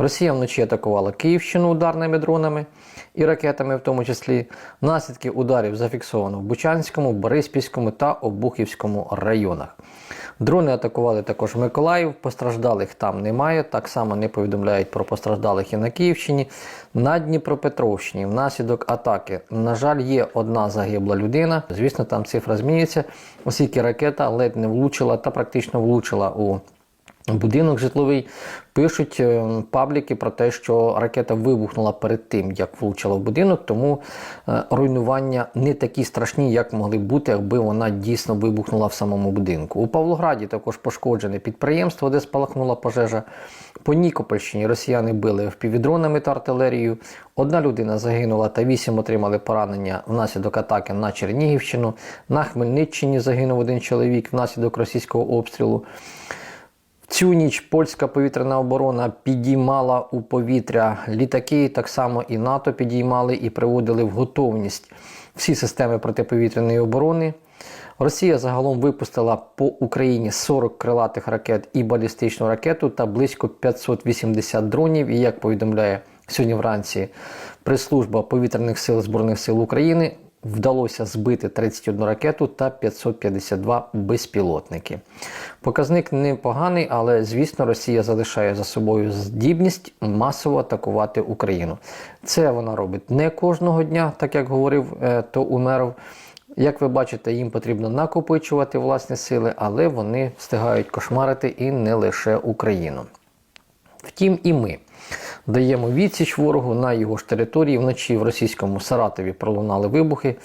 Росія вночі атакувала Київщину ударними дронами і ракетами, в тому числі. Наслідки ударів зафіксовано в Бучанському, Бориспільському та Обухівському районах. Дрони атакували також Миколаїв, постраждалих там немає. Так само не повідомляють про постраждалих і на Київщині. На Дніпропетровщині внаслідок атаки, на жаль, є одна загибла людина. Звісно, там цифра змінюється, оскільки ракета ледь не влучила та практично влучила у будинок житловий. Пишуть е, пабліки про те, що ракета вибухнула перед тим, як влучила в будинок, тому е, руйнування не такі страшні, як могли бути, якби вона дійсно вибухнула в самому будинку. У Павлограді також пошкоджене підприємство, де спалахнула пожежа. По Нікопольщині росіяни били впівдронами та артилерією. Одна людина загинула та вісім отримали поранення внаслідок атаки на Чернігівщину. На Хмельниччині загинув один чоловік внаслідок російського обстрілу. Цю ніч польська повітряна оборона підіймала у повітря літаки, так само і НАТО підіймали і приводили в готовність всі системи протиповітряної оборони. Росія загалом випустила по Україні 40 крилатих ракет і балістичну ракету та близько 580 дронів. І як повідомляє сьогодні вранці прес-служба повітряних сил Збройних сил України, вдалося збити 31 ракету та 552 безпілотники. Показник непоганий, але звісно, Росія залишає за собою здібність масово атакувати Україну. Це вона робить не кожного дня, так як говорив е, то Умеров. Як ви бачите, їм потрібно накопичувати власні сили, але вони встигають кошмарити і не лише Україну. Втім, і ми даємо відсіч ворогу на його ж території. Вночі в російському Саратові пролунали вибухи.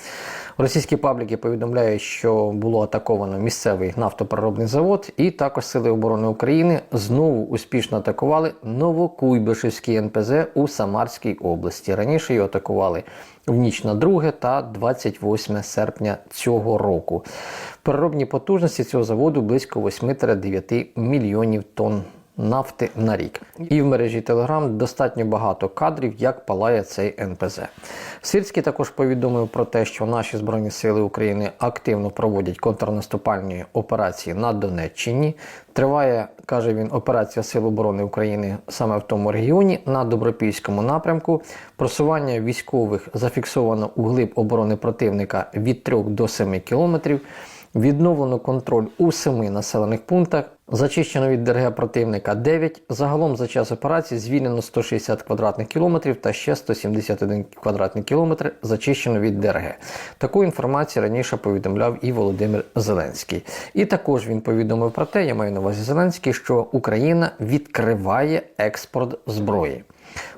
Російські пабліки повідомляють, що було атаковано місцевий нафтопереробний завод, і також Сили оборони України знову успішно атакували Новокуйбишевський НПЗ у Самарській області. Раніше його атакували в ніч на 2 та 28 серпня цього року. Переробні потужності цього заводу близько 8-9 мільйонів тонн нафти на рік. І в мережі Telegram достатньо багато кадрів, як палає цей НПЗ. Сирський також повідомив про те, що наші Збройні Сили України активно проводять контрнаступальні операції на Донеччині. Триває, каже він, операція Сил оборони України саме в тому регіоні на Добропільському напрямку. Просування військових зафіксовано у глиб оборони противника від 3 до 7 кілометрів. Відновлено контроль у семи населених пунктах. Зачищено від ДРГ противника 9. Загалом за час операції звільнено 160 квадратних кілометрів та ще 171 квадратний кілометр зачищено від ДРГ. Таку інформацію раніше повідомляв і Володимир Зеленський. І також він повідомив про те, я маю на увазі Зеленський, що Україна відкриває експорт зброї.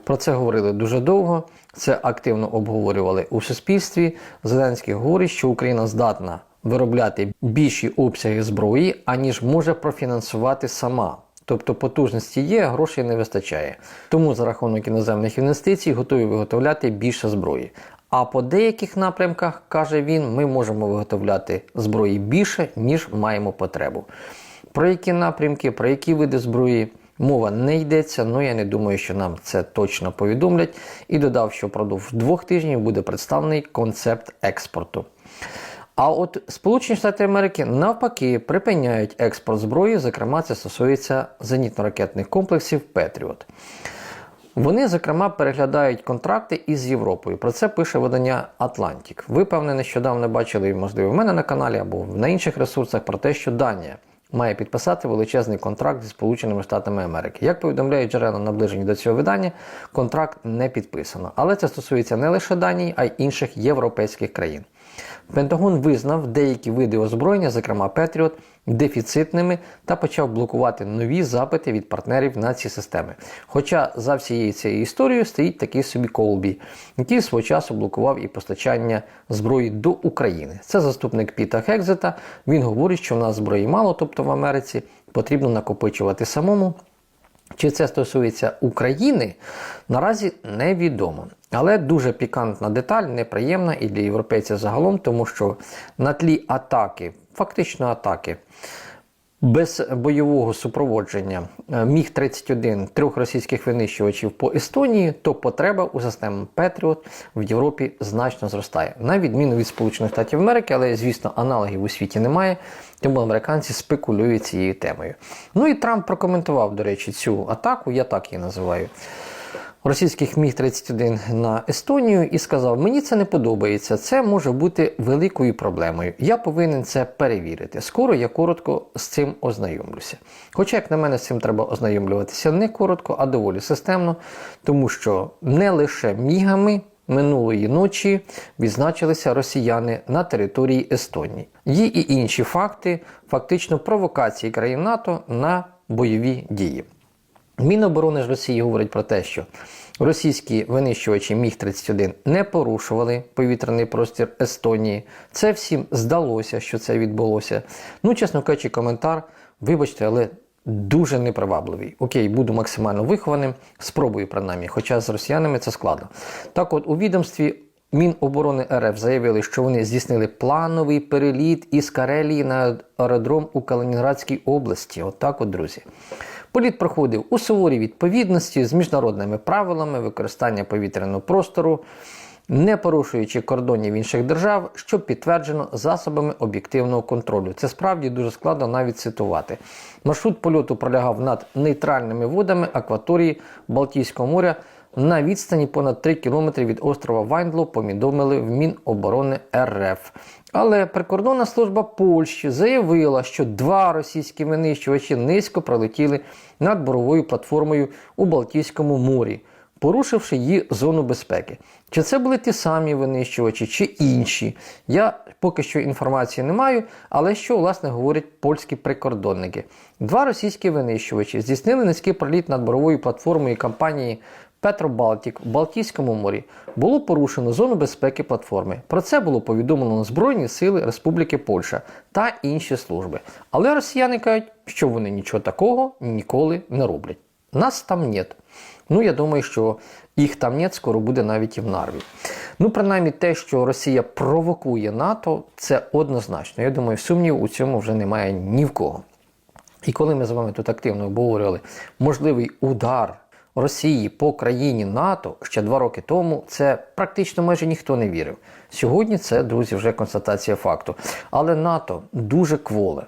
Про це говорили дуже довго. Це активно обговорювали у суспільстві. Зеленський говорить, що Україна здатна виробляти більші обсяги зброї, аніж може профінансувати сама. Тобто потужності є, а грошей не вистачає. Тому за рахунок іноземних інвестицій готові виготовляти більше зброї. А по деяких напрямках, каже він, ми можемо виготовляти зброї більше, ніж маємо потребу. Про які напрямки, про які види зброї мова не йдеться, але я не думаю, що нам це точно повідомлять. І додав, що впродовж двох тижнів буде представлений концепт експорту. А от Сполучені Штати Америки навпаки припиняють експорт зброї, зокрема, це стосується зенітно-ракетних комплексів Петріот. Вони, зокрема, переглядають контракти із Європою. Про це пише видання Атлантік. Ви, певне, нещодавно бачили, можливо, в мене на каналі або на інших ресурсах про те, що Данія має підписати величезний контракт зі Сполученими Штатами Америки. Як повідомляють джерела наближені до цього видання, контракт не підписано. Але це стосується не лише Данії, а й інших європейських країн. Пентагон визнав деякі види озброєння, зокрема Петріот, дефіцитними та почав блокувати нові запити від партнерів на ці системи. Хоча за всією цією історією стоїть такий собі Колбі, який свого часу блокував і постачання зброї до України. Це заступник Піта Хекзета. Він говорить, що в нас зброї мало, тобто в Америці потрібно накопичувати самому. Чи це стосується України, наразі невідомо. Але дуже пікантна деталь, неприємна і для європейців загалом, тому що на тлі атаки, фактично атаки Без бойового супроводження е, міг 31 трьох російських винищувачів по Естонії, то потреба у системі Петріот в Європі значно зростає, на відміну від Сполучених Штатів Америки, але звісно аналогів у світі немає, тому американці спекулюють цією темою. Ну і Трамп прокоментував, до речі, цю атаку, я так її називаю російських міг 31 на Естонію і сказав: Мені це не подобається. Це може бути великою проблемою. Я повинен це перевірити. Скоро я коротко з цим ознайомлюся. Хоча, як на мене, з цим треба ознайомлюватися не коротко, а доволі системно, тому що не лише мігами. Минулої ночі відзначилися росіяни на території Естонії. Є і інші факти, фактично провокації країн НАТО на бойові дії. Міноборони ж Росії говорить про те, що російські винищувачі Міг-31 не порушували повітряний простір Естонії. Це всім здалося, що це відбулося. Ну, чесно кажучи, коментар, вибачте, але дуже непривабливий. Окей, буду максимально вихованим, спробую принаймні, хоча з росіянами це складно. Так от, у відомстві Міноборони РФ заявили, що вони здійснили плановий переліт із Карелії на аеродром у Калінінградській області. Отак, от, друзі. Політ проходив у суворій відповідності з міжнародними правилами використання повітряного простору, не порушуючи кордонів інших держав, що підтверджено засобами об'єктивного контролю. Це справді дуже складно навіть цитувати. Маршрут польоту пролягав над нейтральними водами акваторії Балтійського моря. На відстані понад 3 кілометри від острова Вайндло повідомили в Міноборони РФ. Але прикордонна служба Польщі заявила, що два російські винищувачі низько пролетіли над боровою платформою у Балтійському морі, порушивши її зону безпеки. Чи це були ті самі винищувачі, чи інші? Я поки що інформації не маю, але що власне говорять польські прикордонники? Два російські винищувачі здійснили низький проліт над боровою платформою компанії Петробалтік в Балтійському морі було порушено зону безпеки платформи. Про це було повідомлено Збройні Сили Республіки Польща та інші служби. Але росіяни кажуть, що вони нічого такого ніколи не роблять. Нас там нет. Ну, я думаю, що їх там нет, скоро буде навіть і в Нарві. Ну, принаймні, те, що Росія провокує НАТО, це однозначно. Я думаю, сумнів у цьому вже немає ні в кого. І коли ми з вами тут активно обговорювали можливий удар Росії по країні НАТО ще два роки тому, це практично майже ніхто не вірив. Сьогодні це, друзі, вже констатація факту. Але НАТО дуже кволе.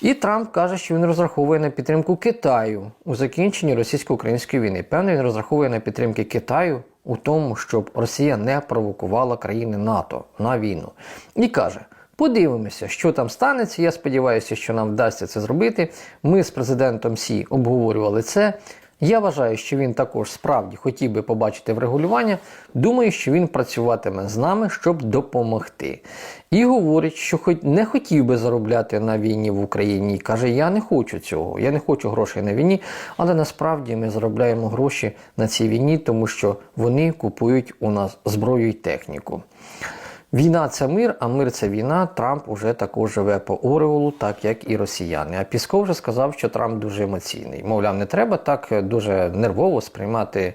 І Трамп каже, що він розраховує на підтримку Китаю у закінченні російсько-української війни. Певно, він розраховує на підтримки Китаю у тому, щоб Росія не провокувала країни НАТО на війну. І каже. Подивимося, що там станеться. Я сподіваюся, що нам вдасться це зробити. Ми з президентом Сі обговорювали це. Я вважаю, що він також справді хотів би побачити врегулювання. Думаю, що він працюватиме з нами, щоб допомогти. І говорить, що хоч не хотів би заробляти на війні в Україні. Каже, я не хочу цього, я не хочу грошей на війні, але насправді ми заробляємо гроші на цій війні, тому що вони купують у нас зброю і техніку. Війна це мир, а мир це війна. Трамп уже також живе по Ореволу, так як і росіяни. А Пісков вже сказав, що Трамп дуже емоційний. Мовляв, не треба так дуже нервово сприймати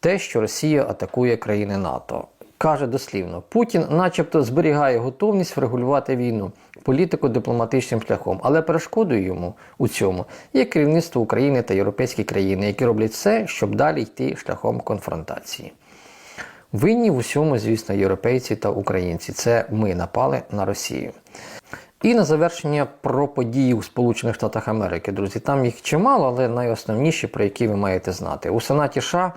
те, що Росія атакує країни НАТО. Каже дослівно, Путін, начебто, зберігає готовність врегулювати війну політико-дипломатичним шляхом, але перешкодою йому у цьому є керівництво України та європейські країни, які роблять все, щоб далі йти шляхом конфронтації. Винні в усьому, звісно, європейці та українці. Це ми напали на Росію. І на завершення про події у Сполучених Штатах Америки, друзі. Там їх чимало, але найосновніші, про які ви маєте знати. У Сенаті США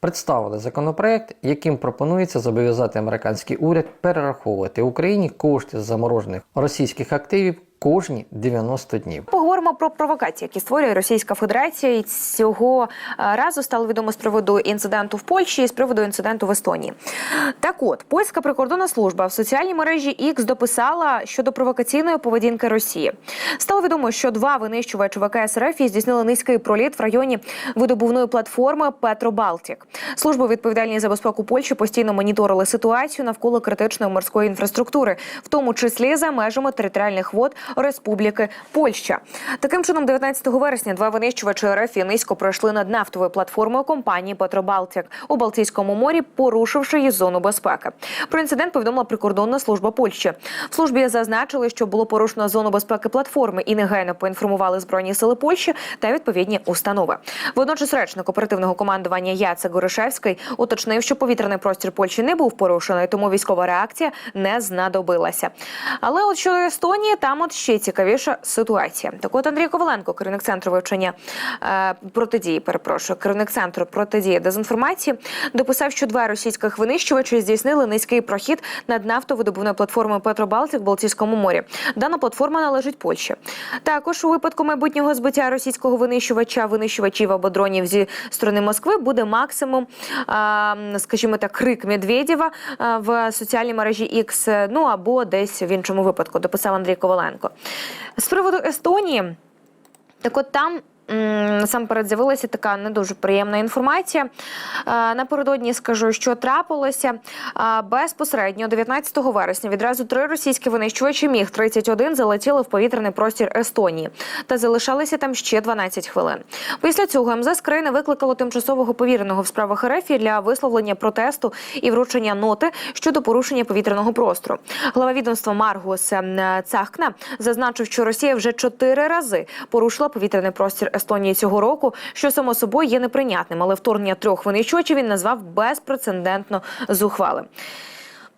представили законопроект, яким пропонується зобов'язати американський уряд перераховувати Україні кошти з заморожених російських активів кожні 90 днів. Поговоримо про провокації, які створює Російська Федерація. І цього е, разу стало відомо з приводу інциденту в Польщі і з приводу інциденту в Естонії. Так от, польська прикордонна служба в соціальній мережі X дописала щодо провокаційної поведінки Росії. Стало відомо, що два винищувачі ВКС РФ здійснили низький проліт в районі видобувної платформи Петробалтік. Служби відповідальні за безпеку Польщі постійно моніторили ситуацію навколо критичної морської інфраструктури, в тому числі за межами територіальних вод Республіки Польща. Таким чином, 19 вересня два винищувачі РФ і низько пройшли над нафтовою платформою компанії Петробалтик у Балтійському морі, порушивши її зону безпеки. Про інцидент повідомила прикордонна служба Польщі. В службі зазначили, що було порушено зону безпеки платформи і негайно поінформували збройні сили Польщі та відповідні установи. Водночас речник оперативного командування Яцек Горишевський уточнив, що повітряний простір Польщі не був порушений, тому військова реакція не знадобилася. Але от щодо Естонії, там от ще цікавіша ситуація. Так от Андрій Коваленко, керівник центру вивчення е, протидії, перепрошую, керівник центру протидії дезінформації, дописав, що два російських винищувачі здійснили низький прохід над нафтовидобувною платформою Петробалтик в Балтійському морі. Дана платформа належить Польщі. Також у випадку майбутнього збиття російського винищувача, винищувачів або дронів зі сторони Москви буде максимум, а, скажімо так, крик Медведєва в соціальній мережі X, ну або десь в іншому випадку, дописав Андрій Коваленко. З приводу Естонії. Так от там. Насамперед з'явилася така не дуже приємна інформація. Е, Напередодні скажу, що трапилося безпосередньо 19 вересня. Відразу три російські винищувачі міг 31 залетіли в повітряний простір Естонії та залишалися там ще 12 хвилин. Після цього МЗС країни викликало тимчасового повіреного в справах РФ для висловлення протесту і вручення ноти щодо порушення повітряного простору. Глава відомства Маргус ем, Цахкна зазначив, що Росія вже чотири рази порушила повітряний простір Естонії цього року, що само собою є неприйнятним, але вторгнення трьох винищувачів він назвав безпрецедентно зухвалим.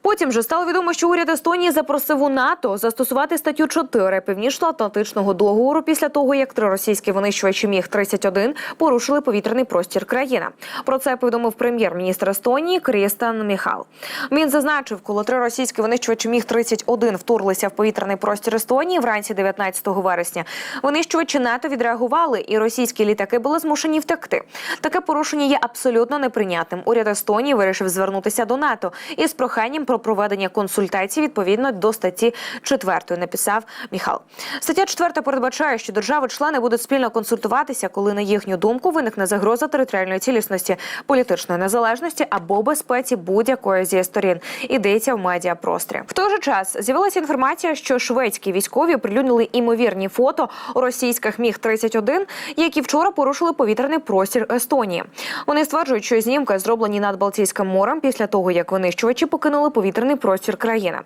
Потім же стало відомо, що уряд Естонії запросив у НАТО застосувати статтю 4 Північно-Атлантичного договору після того, як три російські винищувачі міг 31 порушили повітряний простір країни. Про це повідомив прем'єр-міністр Естонії Крістан Міхал. Він зазначив, коли три російські винищувачі міг 31 вторглися в повітряний простір Естонії вранці 19 вересня. Винищувачі НАТО відреагували, і російські літаки були змушені втекти. Таке порушення є абсолютно неприйнятним. Уряд Естонії вирішив звернутися до НАТО із проханням про проведення консультацій відповідно до статті 4, написав Міхал. Стаття 4 передбачає, що держави-члени будуть спільно консультуватися, коли на їхню думку виникне загроза територіальної цілісності, політичної незалежності або безпеці будь-якої зі сторін. Ідеться в медіапросторі. В той же час з'явилася інформація, що шведські військові прилюднили імовірні фото російських міг 31 які вчора порушили повітряний простір Естонії. Вони стверджують, що знімки зроблені над Балтійським морем після того, як винищувачі покинули повітряний простір країни.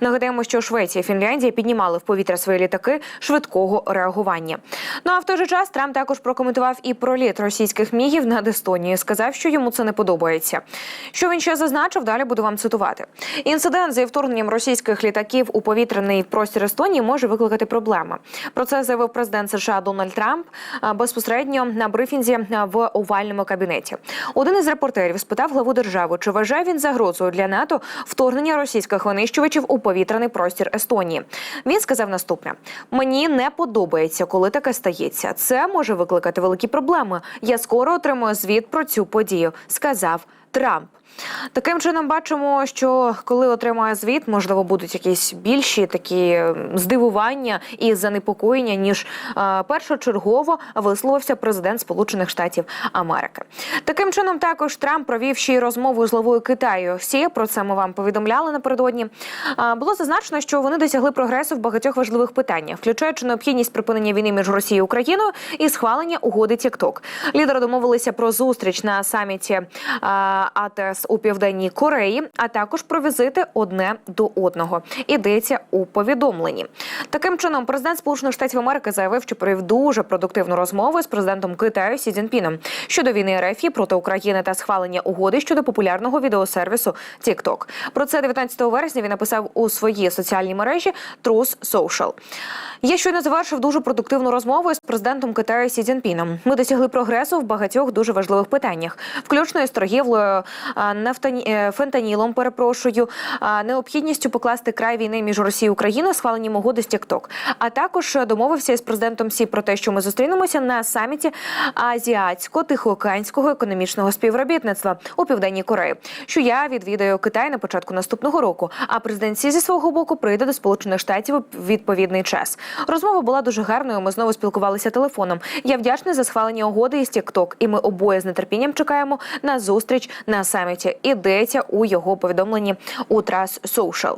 Нагадаємо, що Швеція і Фінляндія піднімали в повітря свої літаки швидкого реагування. Ну а в той же час Трамп також прокоментував і проліт російських мігів над Естонією. Сказав, що йому це не подобається. Що він ще зазначив, далі буду вам цитувати. Інцидент зі вторгненням російських літаків у повітряний простір Естонії може викликати проблеми. Про це заявив президент США Дональд Трамп безпосередньо на брифінзі в овальному кабінеті. Один із репортерів спитав главу держави, чи вважає він загрозою для НАТО вторгнення російських винищувачів у повітряний простір Естонії. Він сказав наступне: мені не подобається, коли таке стається. Це може викликати великі проблеми. Я скоро отримую звіт про цю подію, сказав Трамп. Таким чином бачимо, що коли отримає звіт, можливо, будуть якісь більші такі здивування і занепокоєння, ніж е, першочергово висловився президент Сполучених Штатів Америки. Таким чином, також Трамп провів ще й розмову з главою Китаю. Сі про це ми вам повідомляли напередодні. Е, було зазначено, що вони досягли прогресу в багатьох важливих питаннях, включаючи необхідність припинення війни між Росією і Україною і схвалення угоди TikTok. Лідери домовилися про зустріч на саміті е, АТС у південній Кореї, а також про візити одне до одного. Йдеться у повідомленні. Таким чином, президент Сполучених Штатів Америки заявив, що провів дуже продуктивну розмову з президентом Китаю Сі Цзіньпіном щодо війни РФ проти України та схвалення угоди щодо популярного відеосервісу TikTok. Про це 19 вересня він написав у своїй соціальній мережі Truth Social. Я щойно завершив дуже продуктивну розмову з президентом Китаю Сі Цзіньпіном. Ми досягли прогресу в багатьох дуже важливих питаннях, включно із торгівлею фентанілом, перепрошую, необхідністю покласти край війни між Росією і Україною, схваленням угоди з TikTok. А також домовився із президентом Сі про те, що ми зустрінемося на саміті азіатсько-тихоокеанського економічного співробітництва у південній Кореї. Що я відвідаю Китай на початку наступного року. А президент Сі зі свого боку прийде до Сполучених Штатів відповідний час. Розмова була дуже гарною. Ми знову спілкувалися телефоном. Я вдячний за схвалення угоди із TikTok, і ми обоє з нетерпінням чекаємо на зустріч на саміті. Ідеться у його повідомленні у Trust Social.